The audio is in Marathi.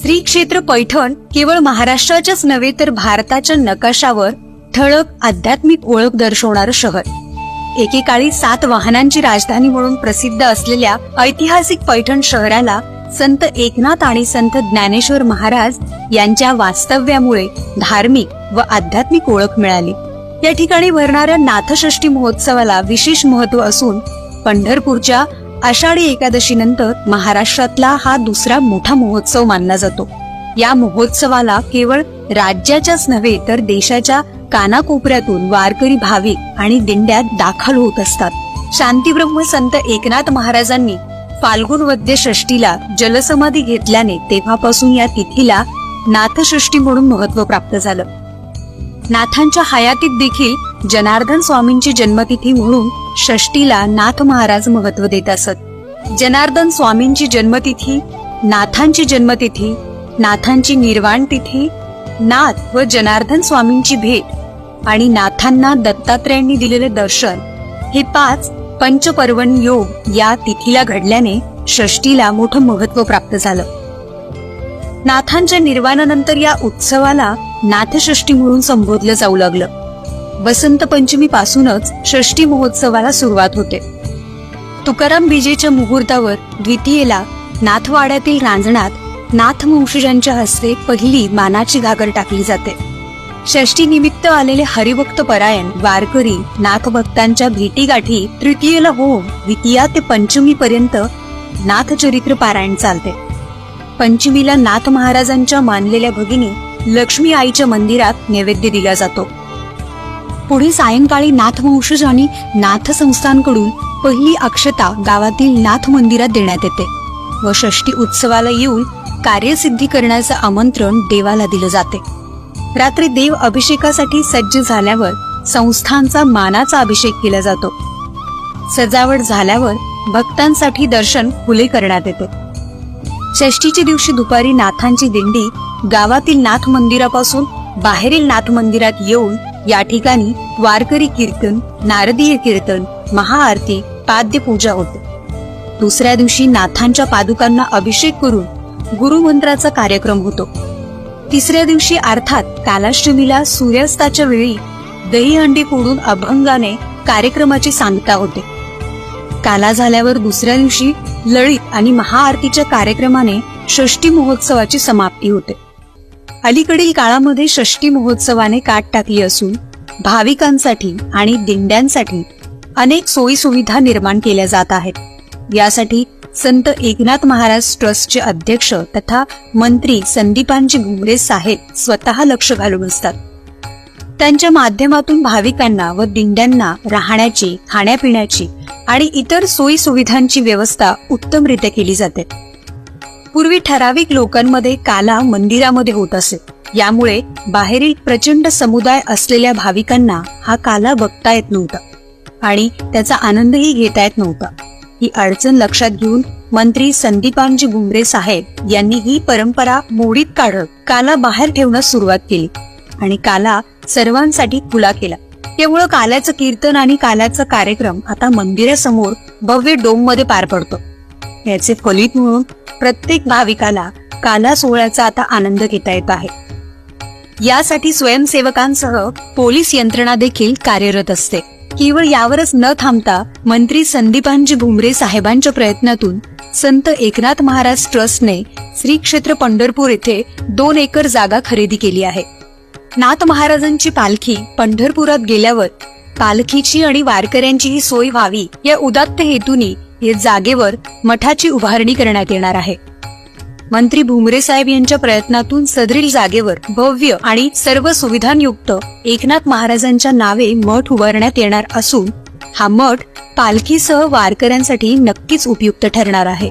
श्री क्षेत्र पैठण केवळ महाराष्ट्राच्याच नव्हे तर भारताच्या नकाशावर ठळक आध्यात्मिक ओळख दर्शवणारं शहर. एकेकाळी सात वाहनांची राजधानी म्हणून प्रसिद्ध असलेल्या ऐतिहासिक पैठण शहराला संत एकनाथ आणि संत ज्ञानेश्वर महाराज यांच्या वास्तव्यामुळे धार्मिक व आध्यात्मिक ओळख मिळाली. या ठिकाणी भरणाऱ्या नाथषष्ठी महोत्सवाला विशेष महत्त्व असून पंढरपूरच्या आषाढी एकादशीनंतर महाराष्ट्रातला हा दुसरा मोठा महोत्सव मानला जातो. या महोत्सवाला केवळ राज्याच्याच नव्हे तर देशाच्या कानाकोपऱ्यातून वारकरी भाविक आणि दिंड्यात दाखल होत असतात. शांतीब्रह्म संत एकनाथ महाराजांनी फाल्गुन वद्य षष्टीला जलसमाधी घेतल्याने तेव्हापासून या तिथीला नाथषष्ठी म्हणून महत्त्व प्राप्त झालं. नाथांच्या हयातीत देखील जनार्दन स्वामींची जन्मतिथी म्हणून षष्टीला नाथ महाराज महत्त्व देत असत. जनार्दन स्वामींची जन्मतिथी नाथांची जन्मतिथी नाथांची निर्वाण तिथी नाथ व जनार्दन स्वामींची भेट आणि नाथांना दत्तात्रेयांनी दिलेले दर्शन हे पाच पंचपर्वण योग या तिथीला घडल्याने षष्टीला मोठं महत्त्व प्राप्त झालं. नाथांच्या निर्वाणानंतर या उत्सवाला नाथषष्ठी म्हणून संबोधलं जाऊ लागलं. वसंत पंचमी पासूनच षष्ठी महोत्सवाला सुरुवात होते. तुकाराम बीजेच्या मुहूर्तावर द्वितीयेला नाथवाड्यातील रांजणात नाथ वंशजांच्या हस्ते पहिली मानाची घागर टाकली जाते. षष्टी निमित्त आलेले हरिभक्त परायण वारकरी नाथभक्तांच्या भेटीगाठी तृतीयेला होऊन द्वितीया ते पंचमी पर्यंत नाथचरित्र पारायण चालते. पंचमीला नाथ महाराजांच्या मानलेल्या भगिनी लक्ष्मी आईच्या मंदिरात नैवेद्य दिला जातो. पुढे सायंकाळी नाथवंशज आणि नाथ संस्थांकडून पहिली अक्षता गावातील नाथ मंदिरात देण्यात येते व षष्टी उत्सवाला येऊन कार्यसिद्धी करण्याचं आमंत्रण देवाला दिलं जाते. रात्री देव अभिषेकासाठी सज्ज झाल्यावर संस्थांचा मानाचा अभिषेक केला जातो. सजावट झाल्यावर भक्तांसाठी दर्शन खुले करण्यात येते. षष्टीच्या दिवशी दुपारी नाथांची दिंडी गावातील नाथ मंदिरापासून बाहेरील नाथ मंदिरात येऊन या ठिकाणी वारकरी कीर्तन नारदीय कीर्तन महाआरती पाद्यपूजा होते. दुसऱ्या दिवशी नाथांच्या पादुकांना अभिषेक करून गुरुमंत्राचा कार्यक्रम होतो. तिसऱ्या दिवशी अर्थात कालाष्टमीला सूर्यास्ताच्या वेळी दहीहंडी फोडून अभंगाने कार्यक्रमाची सांगता होते. काला झाल्यावर दुसऱ्या दिवशी लळीत आणि महाआरतीच्या कार्यक्रमाने षष्टी महोत्सवाची समाप्ती होते. अलीकडील काळामध्ये षष्टी महोत्सवाने काट टाकली असून भाविकांसाठी आणि दिंड्यांसाठी अनेक सोयीसुविधा निर्माण केल्या जात आहेत. यासाठी संत एकनाथ महाराज ट्रस्टचे अध्यक्ष तथा मंत्री संदीपांजी घुमरे साहेब स्वतः लक्ष घालून असतात. त्यांच्या माध्यमातून भाविकांना व दिंड्यांना राहण्याची खाण्यापिण्याची आणि इतर सोयी सुविधांची व्यवस्था उत्तमरित्या केली जाते. पूर्वी ठराविक लोकांमध्ये काला मंदिरामध्ये होत असे. यामुळे बाहेरील प्रचंड समुदाय असलेल्या भाविकांना हा काला बघता येत नव्हता. आणि त्याचा आनंदही घेता येत नव्हता. ही अडचण लक्षात घेऊन मंत्री संदीपांजी गुमरे साहेब यांनी ही परंपरा मोडीत काढत काला बाहेर ठेवण्यास सुरुवात केली आणि काला सर्वांसाठी खुला केला. केवळ काल्याचं कीर्तन आणि काल्याचा कार्यक्रम आता मंदिरासमोर भव्य डोममध्ये पार पडतो. याचे फलित म्हणून प्रत्येक भाविकाला काला सोहळ्याचा आता आनंद घेता येत आहे. यासाठी स्वयंसेवकांसह पोलीस यंत्रणा देखील कार्यरत असते. केवळ यावरच न थांबता मंत्री संदीपांजी भुमरे साहेबांच्या प्रयत्नातून संत एकनाथ महाराज ट्रस्टने श्री क्षेत्र पंढरपूर येथे दोन एकर जागा खरेदी केली आहे. नाथ महाराजांची पालखी पंढरपुरात गेल्यावर पालखीची आणि वारकऱ्यांचीही सोय व्हावी या उदात्त हेतूनी या जागेवर मठाची उभारणी करण्यात येणार आहे. मंत्री भुमरे साहेब यांच्या प्रयत्नातून सदरील जागेवर भव्य आणि सर्व सुविधांयुक्त एकनाथ महाराजांच्या नावे मठ उभारण्यात येणार असून हा मठ पालखीसह वारकऱ्यांसाठी नक्कीच उपयुक्त ठरणार आहे.